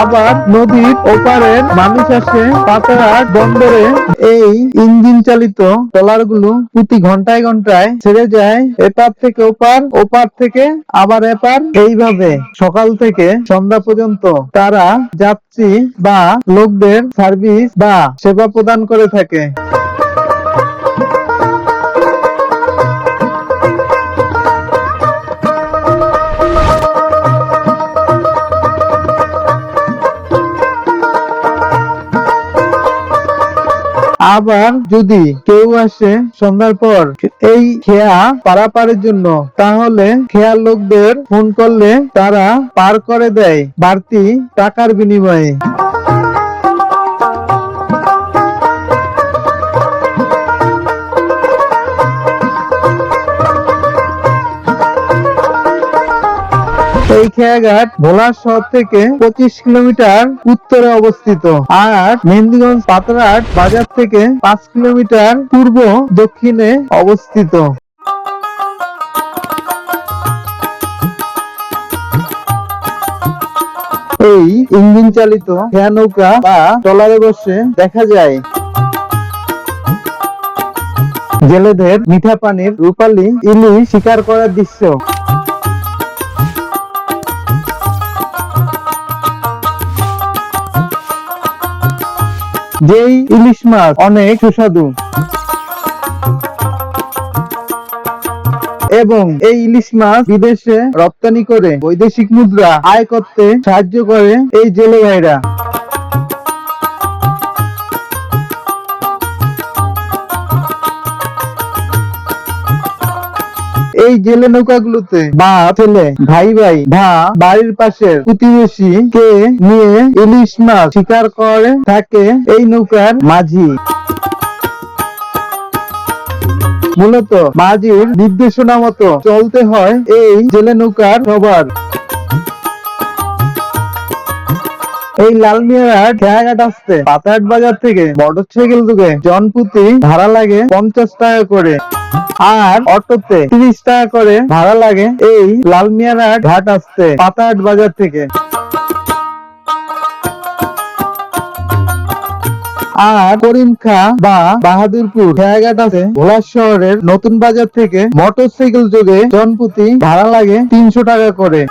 আবার নদীর ওপারের মানুষ আসে পাতারহাট বন্দরে। এই ইঞ্জিন চালিত ট্রলারগুলো প্রতি ঘন্টায় ঘন্টায় ছেড়ে যায়, এপার থেকে ওপার ওপার থেকে আবার এপার। এইভাবে সকাল থেকে সন্ধ্যা পর্যন্ত তারা যাত্রী বা লোকদের সার্ভিস বা সেবা প্রদান করে থাকে। আবার যদি কেউ আসে সন্ধ্যার পর এই খেয়া পারাপারের জন্য, তাহলে খেয়ার লোকদের ফোন করলে তারা পার করে দেয় বাড়তি টাকার বিনিময়ে। এই খেয়াঘাট, ভোলা শহর থেকে পঁচিশ কিলোমিটার উত্তরে অবস্থিত। আর মেহেন্দিগঞ্জ পাতরাট বাজার থেকে পাঁচ কিলোমিটার পূর্ব দক্ষিণে অবস্থিত। এই ইঞ্জিন চালিত খেয়া নৌকা বা ট্রলারে বসে দেখা যায়। জেলেদের মিঠা পানির রূপালী ইলি শিকার করার দৃশ্য। যেই ইলিশ মাছ অনেক সুস্বাদু। এবং এই ইলিশ মাছ বিদেশে রপ্তানি করে বৈদেশিক মুদ্রা আয় করতে সাহায্য করে এই জেলে ভাইরা। এই জেলে নৌকাগুলোতে বা ছেলে ভাই ভাই ভা বাড়ির পাশের প্রতিবেশী কে নিয়ে ইলিশ মাছ শিকার করে থাকে এই নৌকার মাঝি। মূলত মাঝির নির্দেশনা মতো চলতে হয় এই জেলে নৌকার সবার এই লালমিয়ার খেয়াঘাট আসতে পাতাহাট বাজার থেকে মোটর সাইকেল যুগে জনপ্রতি ভাড়া লাগে পঞ্চাশ টাকা করে। আর অটোতে তিরিশ টাকা করে ভাড়া লাগে এই লালমিয়ারহাট ঘাট আসতে পাতাহাট বাজার থেকে। আর করিমখা বা বাহাদুরপুর খেয়াঘাট আছে। ভোলা শহরের নতুন বাজার থেকে মোটর সাইকেল যোগে জনপ্রতি ভাড়া লাগে তিনশো টাকা করে।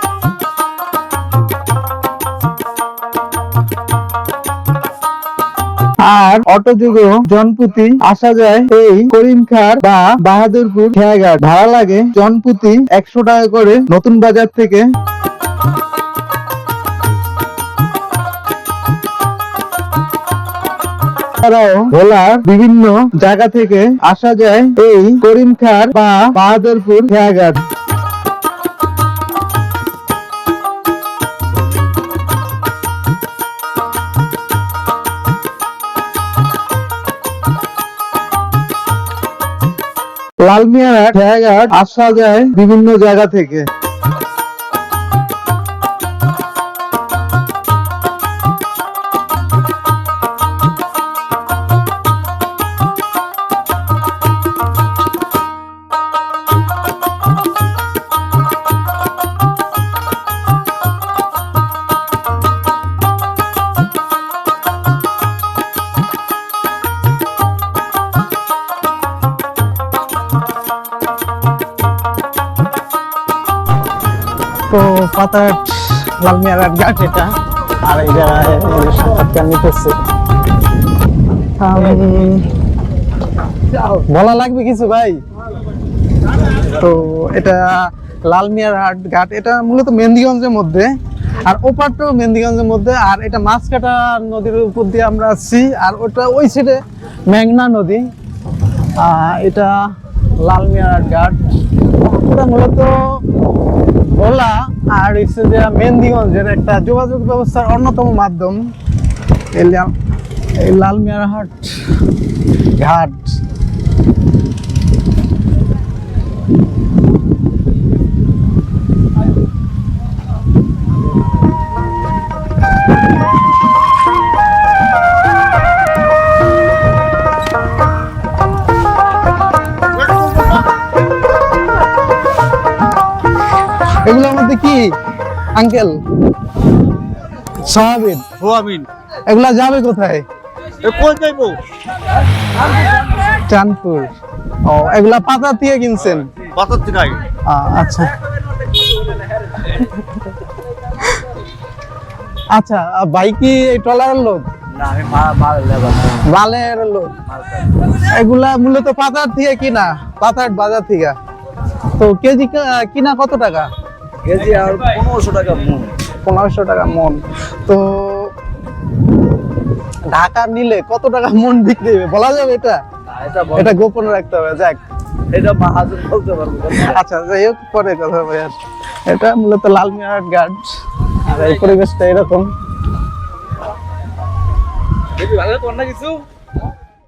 আর অটো যুগেও জনপ্রতি আসা যায় এই করিমখার বা বাহাদুরপুর খেয়াঘাট। ভাড়া লাগে জনপ্রতি একশো টাকা করে নতুন বাজার থেকে। ভোলার বিভিন্ন জায়গা থেকে আসা যায় এই করিমখার বা বাহাদুরপুর খেয়াঘাট। লালমিয়ারহাট খেয়াঘাট আসা যায় বিভিন্ন জায়গা থেকে। তো পাতাট লালমিয়ার ঘাট এটা। আর জায়গায় সাক্ষাৎকার নিতেছে? বলা লাগবে কিছু ভাই? তো এটা লালমিয়ার হাট ঘাট, এটা মূলত মেহেন্দিগঞ্জের মধ্যে। আর ওপারটাও মেহেন্দিগঞ্জের মধ্যে। আর এটা মাছকাটা নদীর উপর দিয়ে আমরা আসছি। আর ওটা ওই সাইডে মেঘনা নদী। এটা লালমিয়ার ঘাট। এটা মূলত ভোলা আর হচ্ছে যে মেহেন্দিগঞ্জের একটা যোগাযোগ ব্যবস্থার অন্যতম মাধ্যম। এই লালমিয়ারহাট ঘাট। এগুলোর মধ্যে কি? আঙ্কেল? সয়াবিন। আমিন এগুলা যাবে কোথায়? কই চাঁদপুর। ও এগুলা পাতা দিয়ে কিনছেন? দিনাই আ- আচ্ছা। আচ্ছা ভাই কি এই ট্রলারের লোক? না আমি মাল বালের লোক। এগুলা মূলত পাতার থেকে কিনা? পাতার বাজার থেকে। তো কেজি কিনা কত টাকা? কেজি আর পনেরোশো টাকা মন। পনেরোশো টাকা মন। তো ঢাকা নিলে কত টাকা মন বিক্রি হবে? বলা যাবে এটা? এটা গোপন রাখতে হবে যাক। এটা মাহাজন বলতে পারব। আচ্ছা যাই হোক পরে কথা হবে আর। এটা মূলত লালমিয়ার গার্ড। আর এই পরিবেশটা এরকম। ভালো কর না কিছু?